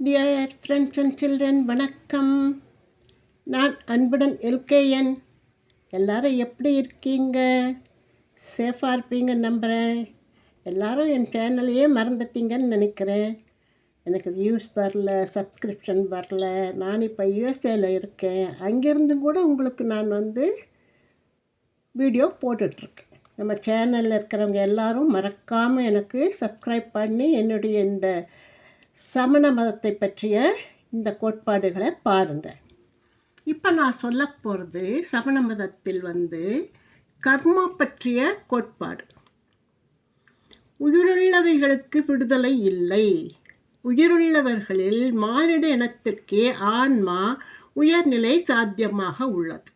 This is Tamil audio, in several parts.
டியர் ஃப்ரெண்ட்ஸ் அண்ட் சில்ட்ரன் வணக்கம். நான் அன்புடன் எல்கேஎன். எல்லாரும் எப்படி இருக்கீங்க? சேஃபாக இருப்பீங்கன்னு நம்புகிறேன் எல்லாரும் என் சேனலையே மறந்துட்டீங்கன்னு நினைக்கிறேன். எனக்கு வியூஸ் வரல சப்ஸ்கிரிப்ஷன் வரல. நான் இப்போ யூஎஸ்ஏல இருக்கேன். அங்கேருந்து கூட உங்களுக்கு நான் வந்து வீடியோ போட்டுட்ருக்கேன். நம்ம சேனலில் இருக்கிறவங்க எல்லாரும் மறக்காமல் எனக்கு சப்ஸ்கிரைப் பண்ணி என்னுடைய இந்த சமண மதத்தை பற்றிய இந்த கோட்பாடுகளை பாருங்கள் இப்போ நான் சொல்ல போகிறது சமண மதத்தில் வந்து கர்மா பற்றிய கோட்பாடு. உயிருள்ளவைகளுக்கு விடுதலை இல்லை. உயிருள்ளவர்களில் மானிட இனத்திற்கே ஆன்மா உயர்நிலை சாத்தியமாக உள்ளது.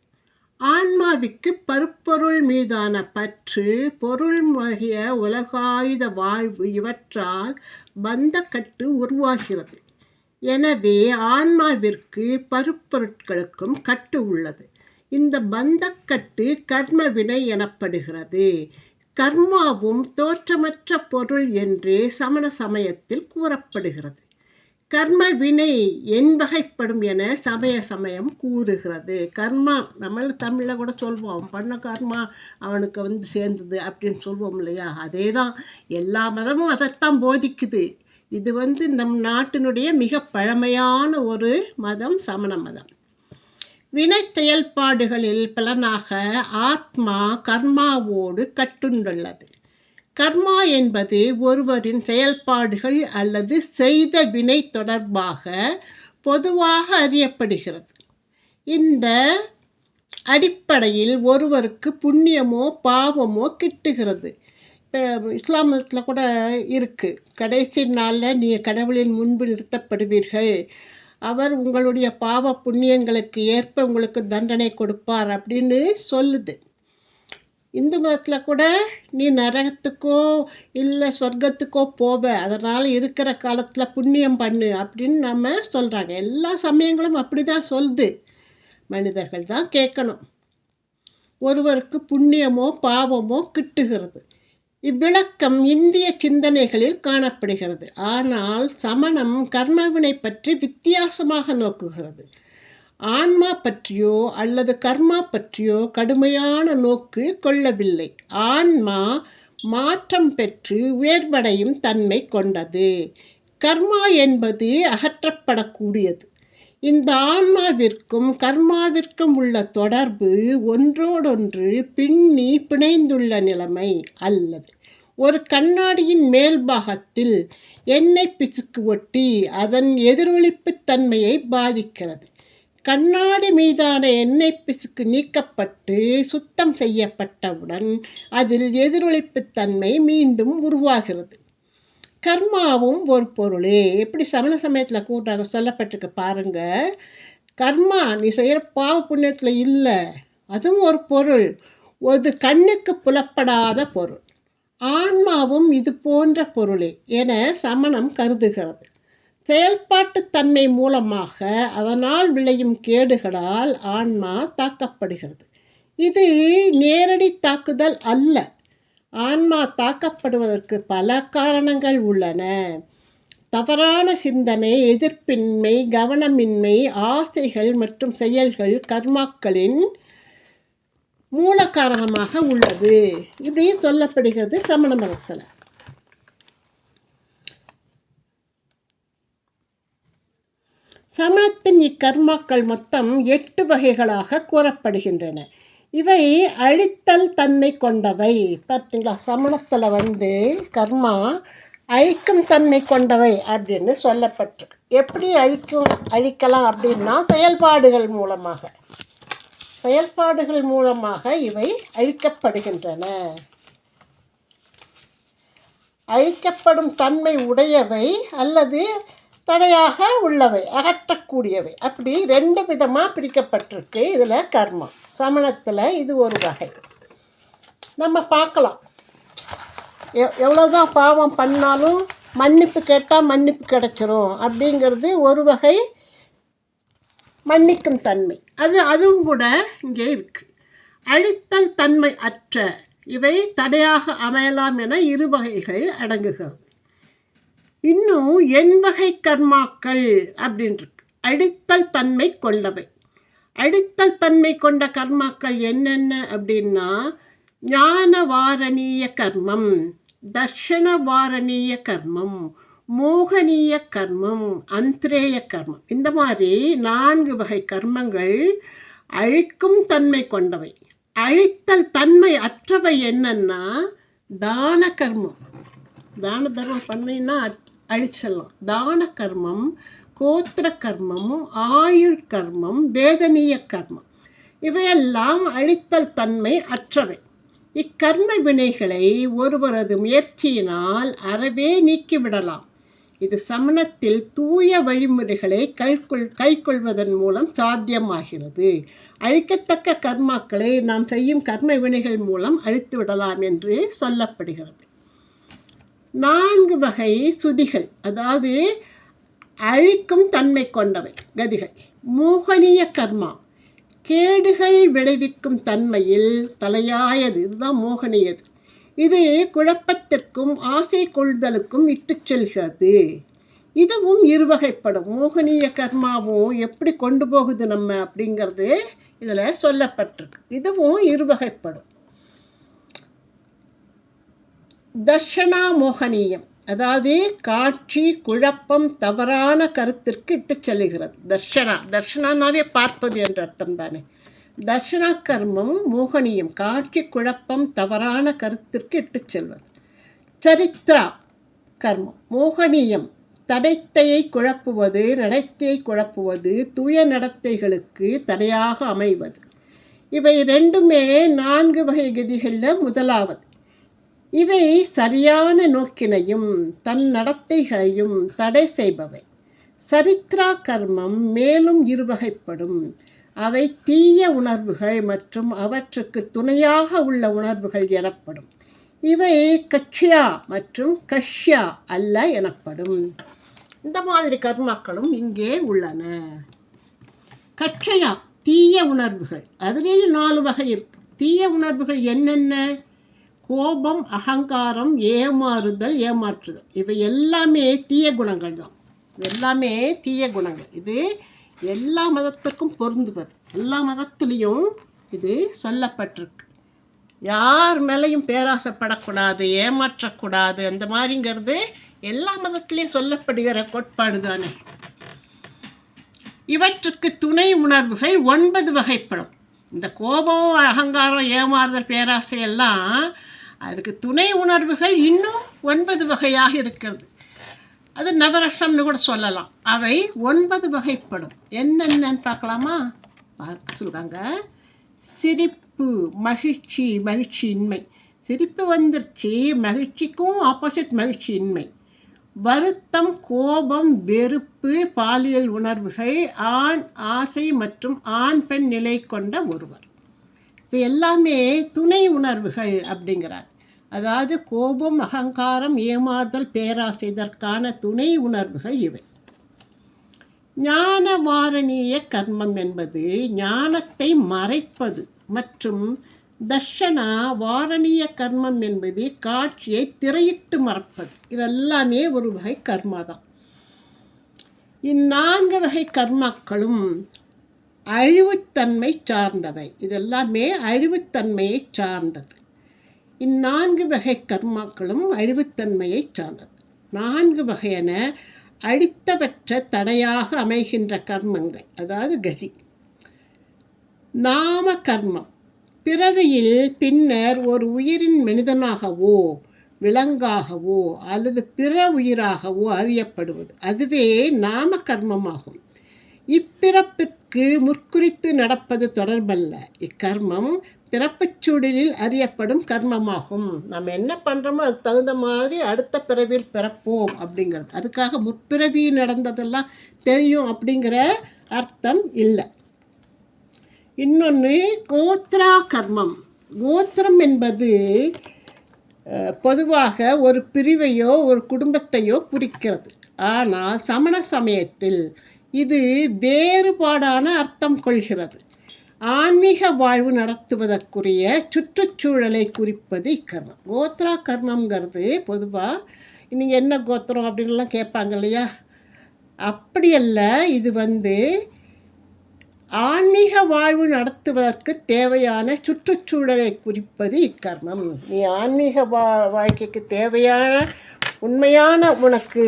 ஆன்மாவிற்கு பருப்பொருள் மீதான பற்று பொருள் வகைய உலகாயுத வாழ்வு இவற்றால் பந்தக்கட்டு உருவாகிறது. எனவே ஆன்மாவிற்கு பருப்பொருட்களுக்கும் கட்டு உள்ளது. இந்த பந்தக்கட்டு கர்ம வினை எனப்படுகிறது. கர்மாவும் தோற்றமற்ற பொருள் என்று சமண சமயத்தில் கூறப்படுகிறது. கர்ம வினை என் வகைப்படும் என சமய சமயம் கூறுகிறது. கர்மா நம்ம தமிழில் கூட சொல்வோம் அவன் பண்ண கர்மா அவனுக்கு வந்து சேர்ந்தது அப்படின்னு சொல்லுவோம் இல்லையா? அதே தான் எல்லா மதமும் அதைத்தான் போதிக்குது. இது வந்து நம் நாட்டினுடைய மிக பழமையான ஒரு மதம் சமண மதம். வினை செயல்பாடுகளில் பலனாக ஆத்மா கர்மாவோடு கட்டுண்டுள்ளது. கர்மா என்பது ஒருவரின் செயல்பாடுகள் அல்லது செய்த வினை தொடர்பாக பொதுவாக அறியப்படுகிறது. இந்த அடிப்படையில் ஒருவருக்கு புண்ணியமோ பாவமோ கிட்டுகிறது. இப்போ இஸ்லாம் மதத்தில் கூட இருக்குது கடைசி நாளில் நீங்கள் கடவுளின் முன்பு நிறுத்தப்படுவீர்கள். அவர் உங்களுடைய பாவ புண்ணியங்களுக்கு ஏற்ப உங்களுக்கு தண்டனை கொடுப்பார் அப்படின்னு சொல்லுது. இந்து மதத்தில் கூட நீ நரகத்துக்கோ இல்லை சொர்க்கத்துக்கோ போவ. அதனால் இருக்கிற காலத்தில் புண்ணியம் பண்ணு அப்படின்னு நம்ம சொல்கிறாங்க எல்லா சமயங்களும் அப்படி தான் சொல்லுது. மனிதர்கள் தான் கேட்கணும். ஒருவருக்கு புண்ணியமோ பாவமோ கிட்டுகிறது. இவ்விளக்கம் இந்திய சிந்தனைகளில் காணப்படுகிறது. ஆனால் சமணம் கர்மவினை பற்றி வித்தியாசமாக நோக்குகிறது. ஆன்மா பற்றியோ அல்லது கர்மா பற்றியோ கடுமையான நோக்கு கொள்ளவில்லை. ஆன்மா மாற்றம் பெற்று உயர்வடையும் தன்மை கொண்டது. கர்மா என்பது அகற்றப்படக்கூடியது. இந்த ஆன்மாவிற்கும் கர்மாவிற்கும் உள்ள தொடர்பு ஒன்றோடொன்று பின்னி பிணைந்துள்ள நிலைமை அல்லது ஒரு கண்ணாடியின் மேல் பாகத்தில் எண்ணெய் பிசுக்கு ஒட்டி அதன் எதிரொலிப்பு தன்மையை பாதிக்கிறது. கண்ணாடி மீதான எண்ணெய் பிசுக்கு நீக்கப்பட்டு சுத்தம் செய்யப்பட்டவுடன் அதில் எதிரொலிப்பு தன்மை மீண்டும் உருவாகிறது. கர்மாவும் ஒரு பொருளே. எப்படி சமண சமயத்தில் கூட்டாக சொல்லப்பட்டிருக்கு பாருங்க. கர்மா நீ செய்கிற பாவ புண்ணியத்தில் இல்லை. அதுவும் ஒரு பொருள். ஒரு கண்ணுக்கு புலப்படாத பொருள். ஆன்மாவும் இது போன்ற பொருளே என சமணம் கருதுகிறது. செயல்பாட்டுத்தன்மை மூலமாக அதனால் விளையும் கேடுகளால் ஆன்மா தாக்கப்படுகிறது. இது நேரடி தாக்குதல் அல்ல. ஆன்மா தாக்கப்படுவதற்கு பல காரணங்கள் உள்ளன. தவறான சிந்தனை எதிர்ப்பின்மை கவனமின்மை ஆசைகள் மற்றும் செயல்கள் கர்மாக்களின் மூல காரணமாக உள்ளது. இப்படியும் சொல்லப்படுகிறது சமண மதத்தில். சமணத்தின் இக்கர்மாக்கள் மொத்தம் எட்டு வகைகளாக கூறப்படுகின்றன. இவை அழித்தல் தன்மை கொண்டவை. பார்த்தீங்களா? சமணத்தில் வந்து கர்மா அழிக்கும் தன்மை கொண்டவை அப்படின்னு சொல்லப்பட்டிருக்கு எப்படி அழிக்கும் அழிக்கலாம் அப்படின்னா செயல்பாடுகள் மூலமாக. செயல்பாடுகள் மூலமாக இவை அழிக்கப்படுகின்றன. அழிக்கப்படும் தன்மை உடையவை அல்லது தடையாக உள்ளவை அகற்றக்கூடியவை. அப்படி ரெண்டு விதமாக பிரிக்கப்பட்டிருக்கு இதில் கர்மம் சமணத்தில் இது ஒரு வகை. நம்ம பார்க்கலாம். எ எவ்வளோதான் பாவம் பண்ணாலும் மன்னிப்பு கேட்டால் மன்னிப்பு கிடச்சிரும் அப்படிங்கிறது ஒரு வகை மன்னிக்கும் தன்மை. அது அதுவும் கூட இங்கே இருக்குது அழித்தல் தன்மை அற்ற இவை தடையாக அமையலாம் என இரு வகைகள் அடங்குகிறது. இன்னும் எண்வகை கர்மாக்கள் அப்படின்ட்டு அடித்தல் தன்மை கொண்டவை. அடித்தல் தன்மை கொண்ட கர்மாக்கள் என்னென்ன அப்படின்னா ஞான வாரணீய கர்மம் தர்ஷன வாரணீய கர்மம் மோகனீய கர்மம் அந்திரேய கர்மம். இந்த மாதிரி நான்கு வகை கர்மங்கள் அழிக்கும் தன்மை கொண்டவை. அழித்தல் தன்மை அற்றவை என்னன்னா தான கர்மம். தான தர்மம் பண்ணினா அழிச்சிடலாம் தான கர்மம் கோத்திர கர்மம் ஆயுள் கர்மம் வேதனீய கர்மம். இவையெல்லாம் அழித்தல் தன்மை அற்றவை. இக்கர்ம வினைகளை ஒருவரது முயற்சியினால் அறவே நீக்கிவிடலாம். இது சமணத்தில் தூய வழிமுறைகளை கைக்கொள் கைக்கொள்வதன் மூலம் சாத்தியமாகிறது. அழிக்கத்தக்க கர்மாக்களை நாம் செய்யும் கர்ம வினைகள் மூலம் அழித்து விடலாம் என்று சொல்லப்படுகிறது. நான்கு வகை சுதிகள் அதாவது அழிக்கும் தன்மை கொண்டவை கதிகள். மோகனிய கர்மா கேடுகள் விளைவிக்கும் தன்மையில் தலையாயது. இதுதான் மோகனியது. இது குழப்பத்திற்கும் ஆசை கொள்தலுக்கும் இட்டு செல்கிறது. இதுவும் இருவகைப்படும். மோகனிய கர்மாவும் எப்படி கொண்டு போகுது நம்ம அப்படிங்கிறது இதில் சொல்லப்பட்டிருக்கு. இதுவும் இருவகைப்படும். தர்ஷனாமோகனீயம் அதாவது காட்சி குழப்பம் தவறான கருத்திற்கு இட்டு செல்லுகிறது. தர்ஷனா தர்ஷனானாவே பார்ப்பது என்ற அர்த்தம் தானே தர்ஷனா கர்மம் மோகனியம் காட்சி குழப்பம் தவறான கருத்திற்கு இட்டு செல்வது. சரித்ரா கர்மம் மோகனியம் தடைத்தையை குழப்புவது நடத்தையை குழப்புவது தூய நடத்தைகளுக்கு தடையாக அமைவது. இவை ரெண்டுமே நான்கு வகை கதிகளில் முதலாவது. இவை சரியான நோக்கினையும் தன் நடத்தைகளையும் தடை செய்பவை. சரித்ரா கர்மம் மேலும் இருவகைப்படும். அவை தீய உணர்வுகள் மற்றும் அவற்றுக்கு துணையாக உள்ள உணர்வுகள் எனப்படும். இவை கட்சியா மற்றும் கஷ்யா அல்ல எனப்படும். இந்த மாதிரி கர்மாக்களும் இங்கே உள்ளன. கட்சையா தீய உணர்வுகள். அதுலேயும் நாலு வகை இருக்கு. தீய உணர்வுகள் என்னென்ன? கோபம் அகங்காரம் ஏமாறுதல் ஏமாற்றுதல். இவை எல்லாமே தீய குணங்கள் தான். எல்லாமே தீய குணங்கள். இது எல்லா மதத்துக்கும் பொருந்துவது. எல்லா மதத்துலேயும் இது சொல்லப்பட்டிருக்கு. யார் மேலேயும் பேராசைப்படக்கூடாது ஏமாற்றக்கூடாது அந்த மாதிரிங்கிறது எல்லா மதத்துலேயும் சொல்லப்படுகிற கோட்பாடு தானே. இவற்றுக்கு துணை உணர்வுகள் ஒன்பது வகைப்படும். இந்த கோபம் அகங்காரம் ஏமாறுதல் பேராசை எல்லாம் அதுக்கு துணை உணர்வுகள் இன்னும் ஒன்பது வகையாக இருக்கிறது. அது நவரசம்னு கூட சொல்லலாம். அவை ஒன்பது வகைப்படும். என்னென்னு பார்க்கலாமா? பார்க்க சொல்கிறாங்க சிரிப்பு மகிழ்ச்சி மகிழ்ச்சியின்மை. சிரிப்பு வந்துருச்சு மகிழ்ச்சிக்கும் ஆப்போசிட் மகிழ்ச்சியின்மை. வருத்தம் கோபம் வெறுப்பு பாலியல் உணர்வுகள் ஆண் ஆசை மற்றும் ஆண் பெண் நிலை கொண்ட ஒருவர். இது எல்லாமே துணை உணர்வுகள் அப்படிங்கிறார். அதாவது கோபம் அகங்காரம் ஏமாறுதல் பேராசை இதற்கான துணை உணர்வுகள் இவை. ஞான வாரணிய கர்மம் என்பது ஞானத்தை மறைப்பது மற்றும் தர்ஷனா வாரணிய கர்மம் என்பது காட்சியை திரையிட்டு மறப்பது. இதெல்லாமே ஒரு வகை கர்மா தான். இந்நான்கு வகை கர்மாக்களும் அழிவுத்தன்மை சார்ந்தவை. இதெல்லாமே அழிவுத்தன்மையை சார்ந்தது. இந்நான்கு வகை கர்மாக்களும் அழிவுத்தன்மையை சார்ந்தது. நான்கு வகையான அடித்தவற்ற தடையாக அமைகின்ற கர்மங்கள் அதாவது கதி. நாம கர்மம். பிறவியில் பின்னர் ஒரு உயிரின் மனிதனாகவோ விலங்காகவோ அல்லது பிற உயிராகவோ அறியப்படுவது. அதுவே நாம கர்மமாகும். இப்பிறப்பிற்கு முற்குறித்து நடப்பது தொடர்பல்ல. இக்கர்மம் பிறப்புச் சூழலில் அறியப்படும் கர்மமாகும். நம்ம என்ன பண்ணுறோமோ அதுக்கு தகுந்த மாதிரி அடுத்த பிறவியில் பிறப்போம் அப்படிங்கிறது. அதுக்காக முற்பிறவி நடந்ததெல்லாம் தெரியும் அப்படிங்கிற அர்த்தம் இல்லை. இன்னொன்று கோத்ரா கர்மம். கோத்திரம் என்பது பொதுவாக ஒரு பிரிவையோ ஒரு குடும்பத்தையோ குறிக்கிறது. ஆனால் சமண சமயத்தில் இது வேறுபாடான அர்த்தம் கொள்கிறது. ஆன்மீக வாழ்வு நடத்துவதற்குரிய சுற்றுச்சூழலை குறிப்பது இக்கர்மம். கோத்ரா கர்மங்கிறது பொதுவாக நீங்கள் என்ன கோத்திரம் அப்படின்லாம் கேட்பாங்க இல்லையா? அப்படியல்ல இது வந்து ஆன்மீக வாழ்வு நடத்துவதற்கு தேவையான சுற்றுச்சூழலை குறிப்பது இக்கர்மம். நீ ஆன்மீக வா வாழ்க்கைக்கு தேவையான உண்மையான உனக்கு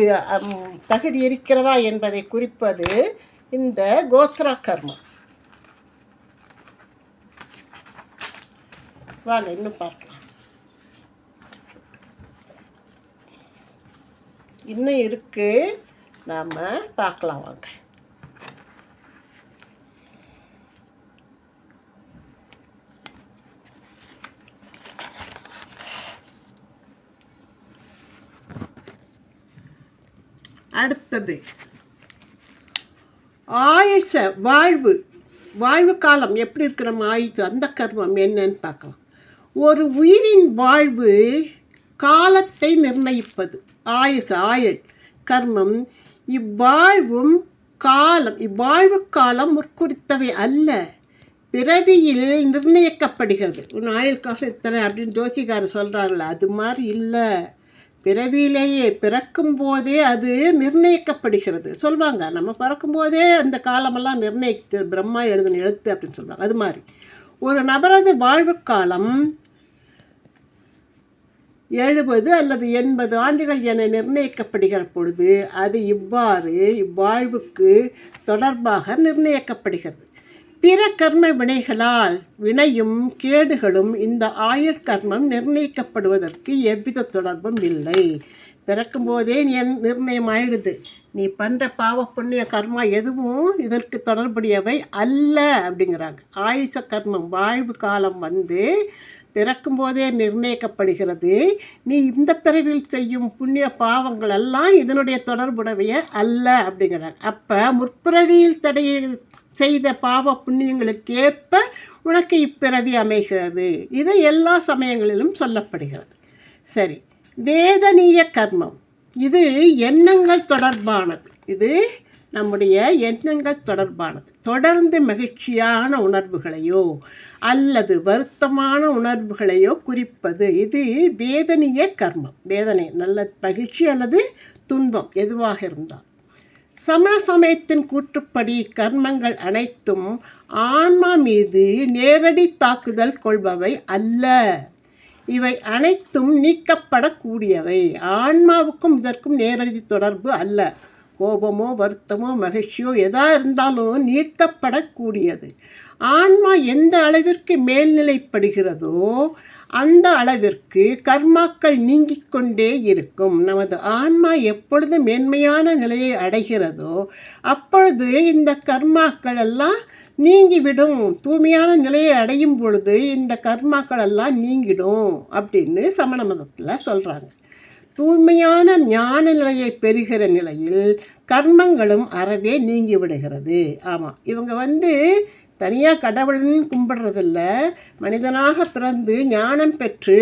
தகுதி இருக்கிறதா என்பதை குறிப்பது இந்த கோத்ரா கர்மம். வாங்க இன்னும் பார்க்கலாம். இன்னும் இருக்கு. நாம் பார்க்கலாம் வாங்க. அடுத்தது. ஆயுஷ வாழ்வு. வாழ்வு காலம் எப்படி இருக்கு நம்ம ஆயுசு? அந்த கர்மம் என்னன்னு பார்க்கலாம். ஒரு உயிரின் வாழ்வு காலத்தை நிர்ணயிப்பது. ஆயுச ஆயுள் கர்மம். இவ்வாழ்வும் காலம் இவ்வாழ்வு காலம் முற்குறித்தவை அல்ல. பிறவியில் நிர்ணயிக்கப்படுகிறது. உன் ஆயுள் காசு இத்தனை அப்படின்னு ஜோசிகாரர் சொல்கிறாருல்ல அது மாதிரி இல்லை. பிறவியிலேயே பிறக்கும் போதே அது நிர்ணயிக்கப்படுகிறது. சொல்லுவாங்க நம்ம பிறக்கும் போதே அந்த காலமெல்லாம் நிர்ணயித்து பிரம்மா எழுதின எழுத்து அப்படின்னு சொல்லுவாங்க அது மாதிரி. ஒரு நபரது வாழ்வு காலம் எழுபது அல்லது எண்பது ஆண்டுகள் என நிர்ணயிக்கப்படுகிற பொழுது அது இவ்வாறு இவ்வாழ்வுக்கு தொடர்பாக நிர்ணயிக்கப்படுகிறது. பிற கர்ம வினைகளால் வினையும் கேடுகளும் இந்த ஆயுள் கர்மம் நிர்ணயிக்கப்படுவதற்கு எவ்வித தொடர்பும் இல்லை. பிறக்கும்போதே நீ நிர்ணயம் ஆயிடுது. நீ பண்ணுற பாவ புண்ணிய கர்மா எதுவும் இதற்கு தொடர்புடையவை அல்ல அப்படிங்கிறாங்க. ஆயுச கர்மம் வாழ்வு காலம் வந்து பிறக்கும்போதே நிர்ணயிக்கப்படுகிறது. நீ இந்த பிறவில் செய்யும் புண்ணிய பாவங்கள் எல்லாம் இதனுடைய தொடர்புடையவைய அல்ல அப்படிங்கிறாங்க. அப்போ முற்பிறவியில் தடை செய்த பாவ புண்ணியங்களுக்கேற்ப உனக்கு இப்பிறவி அமைகிறது. இது எல்லா சமயங்களிலும் சொல்லப்படுகிறது. சரி வேதனீய கர்மம். இது எண்ணங்கள் தொடர்பானது. இது நம்முடைய எண்ணங்கள் தொடர்பானது. தொடர்ந்து மகிழ்ச்சியான உணர்வுகளையோ அல்லது வருத்தமான உணர்வுகளையோ குறிப்பது இது வேதனைய கர்மம். வேதனை நல்ல மகிழ்ச்சி அல்லது துன்பம் எதுவாக இருந்தால் சமண சமயத்தின் கூற்றுப்படி கர்மங்கள் அனைத்தும் ஆன்மா மீது நேரடி தாக்குதல் கொள்பவை அல்ல. இவை அனைத்தும் நீக்கப்படக்கூடியவை. ஆன்மாவுக்கும் இதற்கும் நேரடி தொடர்பு அல்ல. கோபமோ வருத்தமோ மகிழ்ச்சியோ எதா இருந்தாலும் நீக்கப்படக்கூடியது. ஆன்மா எந்த அளவிற்கு மேல்நிலைப்படுகிறதோ அந்த அளவிற்கு கர்மாக்கள் நீங்கிக் கொண்டே இருக்கும். நமது ஆன்மா எப்பொழுது மேன்மையான நிலையை அடைகிறதோ அப்பொழுது இந்த கர்மாக்கள் எல்லாம் நீங்கிவிடும். தூய்மையான நிலையை அடையும் பொழுது இந்த கர்மாக்கள் எல்லாம் நீங்கிடும் அப்படின்னு சமண மதத்தில் சொல்கிறாங்க தூய்மையான ஞான நிலையை பெறுகிற நிலையில் கர்மங்களும் அறவே நீங்கி விடுகிறது. ஆமாம் இவங்க வந்து தனியாக கடவுள்னு கும்பிடுறதில்ல. மனிதனாக பிறந்து ஞானம் பெற்று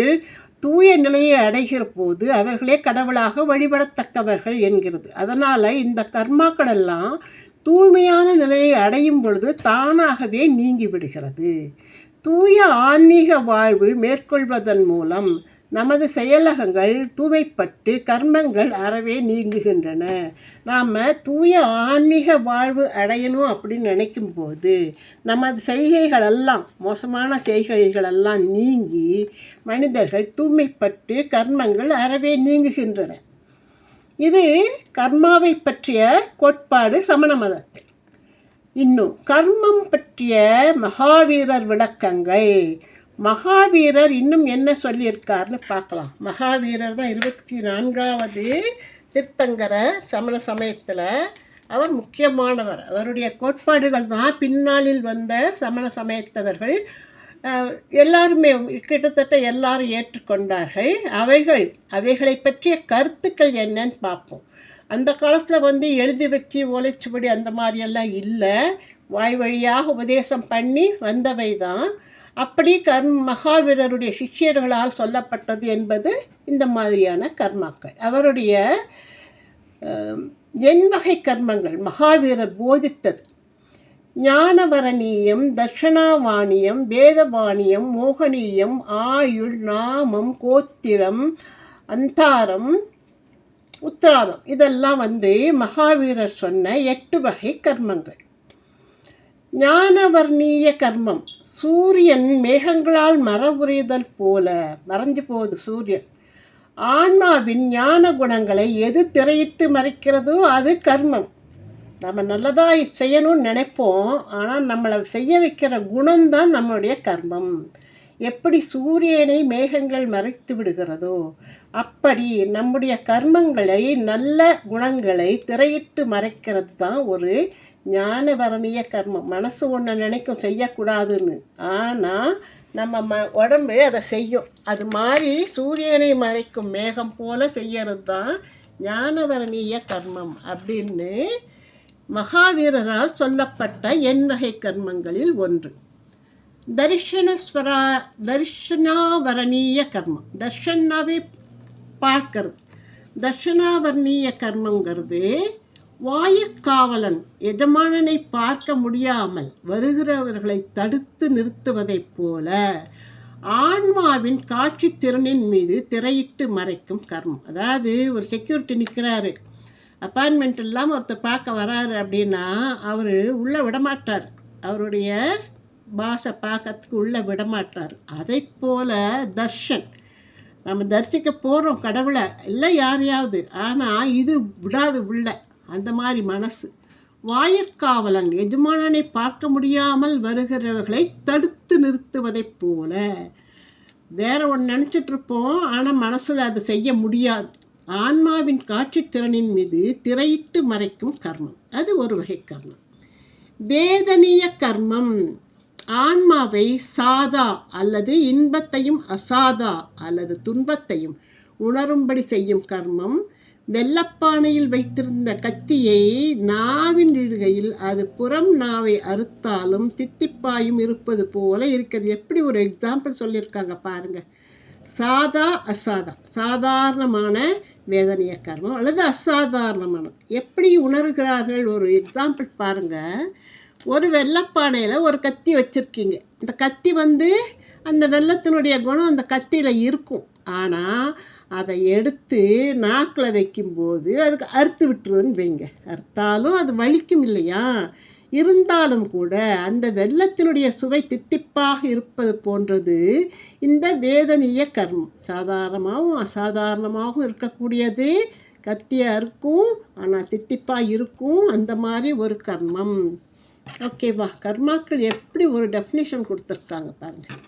தூய நிலையை அடைகிற போது அவர்களே கடவுளாக வழிபடத்தக்கவர்கள் என்கிறது. அதனால் இந்த கர்மாக்கள் எல்லாம் தூய்மையான நிலையை அடையும் பொழுது தானாகவே நீங்கி விடுகிறது. தூய ஆன்மீக வாழ்வு மேற்கொள்வதன் மூலம் நமது செயலகங்கள் தூய்மைப்பட்டு கர்மங்கள் அறவே நீங்குகின்றன. நாம் தூய ஆன்மீக வாழ்வு அடையணும் அப்படின்னு நினைக்கும் போது நமது செய்கைகளெல்லாம் மோசமான செய்கைகளெல்லாம் நீங்கி மனிதர்கள் தூய்மைப்பட்டு கர்மங்கள் அறவே நீங்குகின்றன. இது கர்மாவை பற்றிய கோட்பாடு சமண மதத்தில் இன்னும் கர்மம் பற்றிய மகாவீரர் விளக்கங்கள். மகாவீரர் இன்னும் என்ன சொல்லியிருக்காருன்னு பார்க்கலாம். மகாவீரர் தான் இருபத்தி நான்காவது திருத்தங்கரை சமண சமயத்தில் அவர் முக்கியமானவர். அவருடைய கோட்பாடுகள் தான் பின்னாளில் வந்த சமண சமயத்தவர்கள் எல்லாருமே கிட்டத்தட்ட எல்லாரும் ஏற்றுக்கொண்டார்கள். அவைகள் அவைகளை பற்றிய கருத்துக்கள் என்னன்னு பார்ப்போம். அந்த காலத்தில் வந்து எழுதி வச்சு ஓலைச்சுவடி அந்த மாதிரியெல்லாம் இல்லை. வாய் வழியாக உபதேசம் பண்ணி வந்தவை தான் அப்படி கர்ம மகாவீரருடைய சிஷ்யர்களால் சொல்லப்பட்டது என்பது இந்த மாதிரியான கர்மாக்கள். அவருடைய அஹ், எண்வகை கர்மங்கள் மகாவீரர் போதித்தது. ஞானவரணீயம் தட்சணாவாணியம் வேதவாணியம் மோகனீயம் ஆயுள் நாமம் கோத்திரம் அந்தாரம் உத்திராதம். இதெல்லாம் வந்து மகாவீரர் சொன்ன எட்டு வகை கர்மங்கள். ஞானவர்ணீய கர்மம். சூரியன் மேகங்களால் மரபுரிதல் போல மறைஞ்சு போகுது சூரியன். ஆன்மாவின் ஞான குணங்களை எது திரையிட்டு மறைக்கிறதோ அது கர்மம். நம்ம நல்லதாக செய்யணும்னு நினைப்போம் ஆனால் நம்மளை செய்ய வைக்கிற குணம்தான் நம்மளுடைய கர்மம். எப்படி சூரியனை மேகங்கள் மறைத்து விடுகிறதோ அப்படி நம்முடைய கர்மங்களை நல்ல குணங்களை திரையிட்டு மறைக்கிறது தான் ஒரு ஞானவரணிய கர்மம் மனசு ஒன்று நினைக்கும் செய்யக்கூடாதுன்னு. ஆனால் நம்ம ம உடம்பு அதை செய்யும். அது மாதிரி சூரியனை மறைக்கும் மேகம் போல செய்யறது தான் ஞானவரணிய கர்மம் அப்படின்னு மகாவீரரால் சொல்லப்பட்ட என் வகை கர்மங்களில் ஒன்று. தரிசனஸ்வரா தர்ஷனாவரணீய கர்மம் தர்ஷனாவே பார்க்கறது. தர்ஷனாவரணீய கர்மங்கிறது வாயுக்காவலன் எஜமானனை பார்க்க முடியாமல் வருகிறவர்களை தடுத்து நிறுத்துவதைப் போல ஆன்மாவின் காட்சி திறனின் மீது திரையிட்டு மறைக்கும் கர்மம். அதாவது ஒரு செக்யூரிட்டி நிற்கிறாரு அப்பாயின்மெண்ட் இல்லாமல் ஒருத்தர் பார்க்க வராரு அப்படின்னா அவர் உள்ளே விடமாட்டார். அவருடைய பாஷை பார்க்கறதுக்கு உள்ளே விடமாட்டார். அதை போல தர்ஷன். நம்ம தரிசிக்க போகிறோம் கடவுளை. இல்லை யாரையாவது. ஆனால் இது விடாது உள்ள. அந்த மாதிரி மனசு. வாயிற்காவலன் எஜமானனை பார்க்க முடியாமல் வருகிறவர்களை தடுத்து நிறுத்துவதைப் போல. வேற ஒன்று நினச்சிட்டு இருப்போம் ஆனால் மனசில் அது செய்ய முடியாது. ஆன்மாவின் காட்சி திறனின் மீது திரையிட்டு மறைக்கும் கர்மம். அது ஒரு வகை கர்மம். வேதனீய கர்மம். ஆன்மாவை சாதா அல்லது இன்பத்தையும் அசாதா அல்லது துன்பத்தையும் உணரும்படி செய்யும் கர்மம். வெள்ளப்பானையில் வைத்திருந்த கத்தியை நாவின் இழுகையில் அது புறம் நாவை அறுத்தாலும் தித்திப்பாயும் இருப்பது போல இருக்கிறது. எப்படி ஒரு எக்ஸாம்பிள் சொல்லியிருக்காங்க பாருங்க. சாதா அசாதா. சாதாரணமான வேதனைய கர்மம் அல்லது அசாதாரணமானது. எப்படி உணர்கிறார்கள் ஒரு எக்ஸாம்பிள் பாருங்கள் ஒரு வெள்ளப்பானையில் ஒரு கத்தி வச்சுருக்கீங்க. இந்த கத்தி வந்து அந்த வெள்ளத்தினுடைய குணம் அந்த கத்தியில் இருக்கும். ஆனால் அதை எடுத்து நாக்கில் வைக்கும்போது அதுக்கு அறுத்து விட்டுருதுன்னு வைங்க. அறுத்தாலும் அது வலிக்கும் இல்லையா? இருந்தாலும் கூட அந்த வெள்ளத்தினுடைய சுவை தித்திப்பாக இருப்பது போன்றது இந்த வேதனீய கர்மம். சாதாரணமாகவும் அசாதாரணமாகவும் இருக்கக்கூடியது. கத்தியாக அறுக்கும் ஆனால் தித்திப்பாக இருக்கும். அந்த மாதிரி ஒரு கர்மம். ஓகேவா கர்மாக்கள் எப்படி ஒரு டெஃபினேஷன் கொடுத்துருக்காங்க பாருங்கள்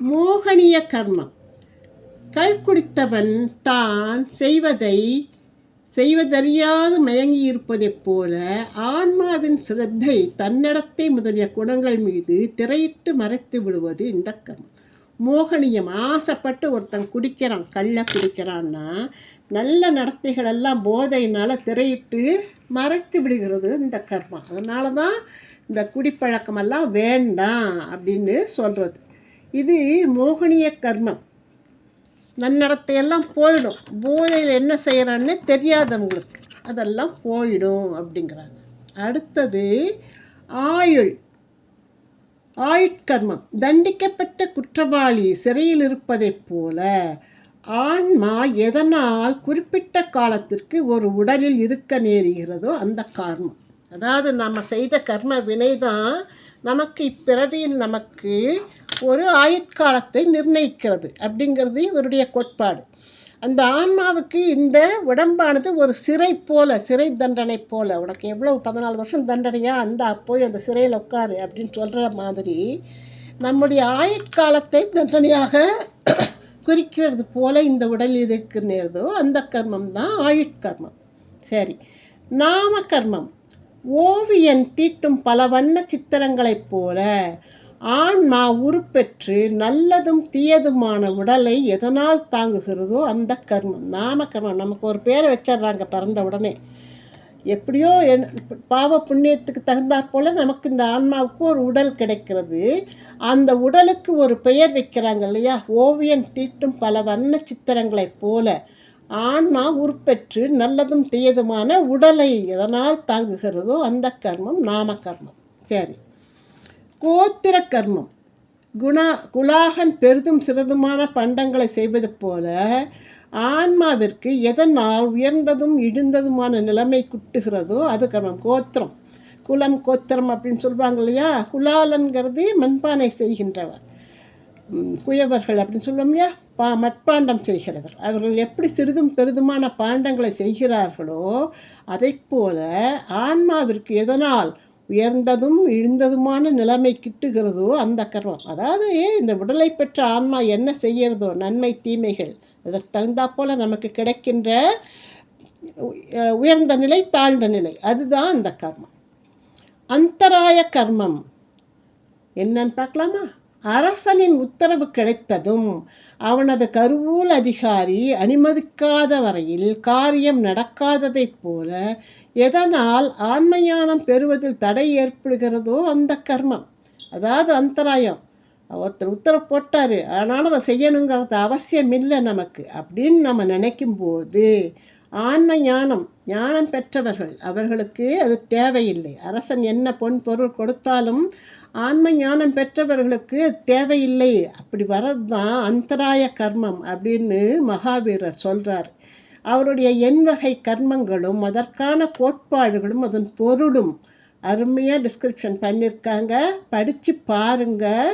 மோகனிய கர்மம். கள் குடித்தவன் தான் செய்வதை செய்வதறியாது மயங்கி இருப்பதைப் போல ஆன்மாவின் சிரத்தை தன்னடத்தை முதலிய குணங்கள் மீது திரையிட்டு மறைத்து விடுவது இந்த கர்மம். மோகனியம் ஆசைப்பட்டு ஒருத்தன் குடிக்கிறான் கள்ள குடிக்கிறான்னா நல்ல நடத்தைகளெல்லாம் போதையினால் திரையிட்டு மறைத்து விடுகிறது இந்த கர்மம். அதனால தான் இந்த குடிப்பழக்கமெல்லாம் வேண்டாம் அப்படின்னு சொல்கிறது இது மோகனிய கர்மம். நன்னடத்தையெல்லாம் போயிடும். பூஜையில் என்ன செய்கிறான்னு தெரியாதவங்களுக்கு அதெல்லாம் போயிடும் அப்படிங்கிறாங்க. அடுத்தது ஆயுள். ஆயுட்கர்மம். தண்டிக்கப்பட்ட குற்றவாளி சிறையில் இருப்பதைப் போல ஆன்மா எதனால் குறிப்பிட்ட காலத்திற்கு ஒரு உடலில் இருக்க நேருகிறதோ அந்த காரணம் அதாவது நம்ம செய்த கர்ம வினை தான் நமக்கு இப்பிறவியில் நமக்கு ஒரு ஆயுட்காலத்தை நிர்ணயிக்கிறது அப்படிங்கிறது இவருடைய கோட்பாடு. அந்த ஆன்மாவுக்கு இந்த உடம்பானது ஒரு சிறை போல சிறை தண்டனை போல. உனக்கு எவ்வளோ பதினாலு வருஷம் தண்டனையாக அந்த போய் அந்த சிறையில் உட்காரு அப்படின்னு சொல்கிற மாதிரி நம்முடைய ஆயுட்காலத்தை தண்டனையாக குறிக்கிறது போல இந்த உடல் இருக்கிறதோ அந்த கர்மம் தான் ஆயுட்கர்மம். சரி நாம கர்மம். ஓவியன் தீட்டும் பல வண்ண சித்திரங்களைப் போல ஆன்மா உருப்பெற்று நல்லதும் தீயதுமான உடலை எதனால் தாங்குகிறதோ அந்த கர்மம் நாம கர்மம். நமக்கு ஒரு பேரை வச்சிடுறாங்க பிறந்த உடனே. எப்படியோ என் பாவ புண்ணியத்துக்கு தகுந்தாற் போல் நமக்கு இந்த ஆன்மாவுக்கு ஒரு உடல் கிடைக்கிறது. அந்த உடலுக்கு ஒரு பெயர் வைக்கிறாங்க இல்லையா? ஓவியன் தீட்டும் பல வண்ண சித்திரங்களைப் போல. ஆன்மா உருப்பெற்று நல்லதும் தீயதுமான உடலை எதனால் தாங்குகிறதோ அந்த கர்மம் நாம கர்மம். சரி. கோத்திர கர்மம். குணா குலாகன் பெரிதும் சிறிதுமான பண்டங்களை செய்வது போல ஆன்மாவிற்கு எதனால் உயர்ந்ததும் இடிந்ததுமான நிலைமை குட்டுகிறதோ அது கர்மம். கோத்திரம். குலம் கோத்திரம் அப்படின்னு சொல்லுவாங்க இல்லையா? குலாலன்கிறது மண்பானை செய்கின்றவர். குயவர்கள் அப்படின்னு சொல்லுவோம் இல்லையா? பா மட்பாண்டம் செய்கிறவர். அவர்கள் எப்படி சிறிதும் பெரிதுமான பாண்டங்களை செய்கிறார்களோ அதை போல ஆன்மாவிற்கு எதனால் உயர்ந்ததும் இழுந்ததுமான நிலைமை கிட்டுகிறதோ அந்த கர்மம். அதாவது இந்த உடலை பெற்ற ஆன்மா என்ன செய்கிறதோ நன்மை தீமைகள் அதற்கு தகுந்தா போல் நமக்கு கிடைக்கின்ற உயர்ந்த நிலை தாழ்ந்த நிலை அதுதான் அந்த கர்மம். அந்தராய கர்மம். என்னன்னு பார்க்கலாமா? அரசனின் உத்தரவு கிடைத்ததும் அவனது கருவூல் அதிகாரி அனுமதிக்காத வரையில் காரியம் நடக்காததைப் போல எதனால் ஆண்மையானம் பெறுவதில் தடை ஏற்படுகிறதோ அந்த கர்மம். அதாவது அந்தராயம். ஒருத்தர் உத்தரவு போட்டார். ஆனாலும் அதை செய்யணுங்கிறது அவசியம் இல்லை நமக்கு. அப்படின்னு நம்ம நினைக்கும் போது ஆன்ம ஞானம் ஞானம் பெற்றவர்கள் அவர்களுக்கு அது தேவையில்லை. அரசன் என்ன பொன் பொருள் கொடுத்தாலும் ஆன்ம ஞானம் பெற்றவர்களுக்கு தேவையில்லை. அப்படி வர்றது தான் அந்தராய கர்மம் அப்படின்னு மகாவீரர் சொல்கிறார் அவருடைய எண்வகை கர்மங்களும் அதற்கான கோட்பாடுகளும் அதன் பொருளும் அருமையாக டிஸ்கிரிப்ஷன் பண்ணியிருக்காங்க. படித்து பாருங்கள்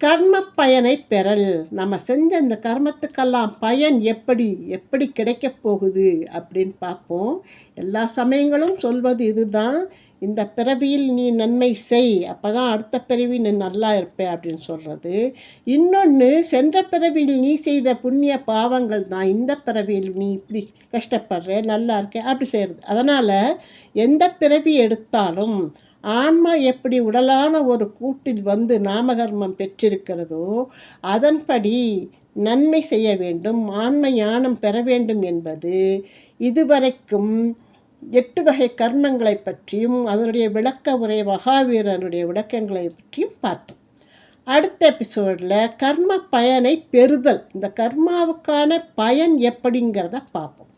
கர்ம பயனை பெறல். நம்ம செஞ்ச இந்த கர்மத்துக்கெல்லாம் பயன் எப்படி எப்படி கிடைக்கப் போகுது அப்படின்னு பார்ப்போம். எல்லா சமயங்களும் சொல்வது இதுதான். இந்த பிறவியில் நீ நன்மை செய் அப்போ தான் அடுத்த பிறவி நீ நல்லா இருப்பே அப்படின்னு சொல்கிறது இன்னொன்று சென்ற பிறவியில் நீ செய்த புண்ணிய பாவங்கள் தான் இந்த பிறவியில் நீ இப்படி கஷ்டப்படுற நல்லா இருக்கே அப்படி செய்கிறது அதனால் எந்த பிறவி எடுத்தாலும் ஆன்மா எப்படி உடலான ஒரு கூட்டில் வந்து நாமகர்மம் பெற்றிருக்கிறதோ அதன்படி நன்மை செய்ய வேண்டும் ஆன்ம ஞானம் பெற வேண்டும் என்பது இதுவரைக்கும் எட்டு வகை கர்மங்களை பற்றியும் அதனுடைய விளக்க உரை மகாவீரனுடைய விளக்கங்களை பற்றியும் பார்த்தோம். அடுத்த எபிசோடில் கர்ம பயனை பெறுதல் இந்த கர்மாவுக்கான பயன் எப்படிங்கிறத பார்ப்போம்.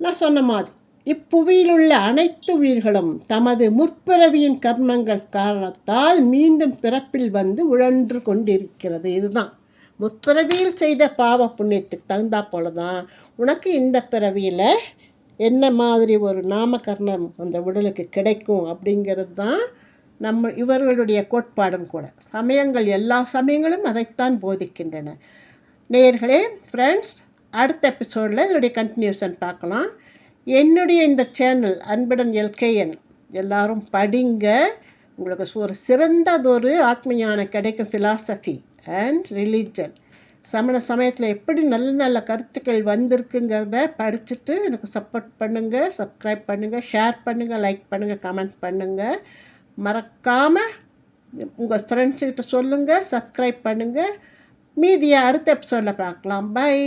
நான் சொன்ன மாதிரி இப்புவியில் உள்ள அனைத்து உயிர்களும் தமது முற்பிறவியின் கர்மங்கள் காரணத்தால் மீண்டும் பிறப்பில் வந்து உழன்று கொண்டிருக்கிறது. இதுதான். முற்பிறவியில் செய்த பாவ புண்ணியத்துக்கு தகுந்தா போல தான் உனக்கு இந்த பிறவியில் என்ன மாதிரி ஒரு நாமகரணம் அந்த உடலுக்கு கிடைக்கும் அப்படிங்கிறது தான் நம்ம இவர்களுடைய கோட்பாடும் கூட. சமயங்கள் எல்லா சமயங்களும் அதைத்தான் போதிக்கின்றன. நேர்களே ஃப்ரெண்ட்ஸ் அடுத்த எபிசோடில் இதனுடைய கண்டினியூஷன் பார்க்கலாம். என்னுடைய இந்த சேனல் அன்புடன் எல்கேஎன் எல்லாரும் படிங்க. உங்களுக்கு ஒரு சிறந்ததொரு ஆத்ம கிடைக்கும் ஃபிலாசபி அண்ட் ரிலீஜன் சமண சமயத்தில் எப்படி நல்ல நல்ல கருத்துக்கள் வந்திருக்குங்கிறத படிச்சுட்டு எனக்கு சப்போர்ட் பண்ணுங்கள் சப்ஸ்கிரைப் பண்ணுங்கள் ஷேர் பண்ணுங்கள் லைக் பண்ணுங்கள் கமெண்ட் பண்ணுங்கள் மறக்காமல் உங்கள் ஃப்ரெண்ட்ஸுக்கிட்ட சொல்லுங்கள் சப்ஸ்கிரைப் பண்ணுங்கள் மீதியை அடுத்த எபிசோடில் பார்க்கலாம். பை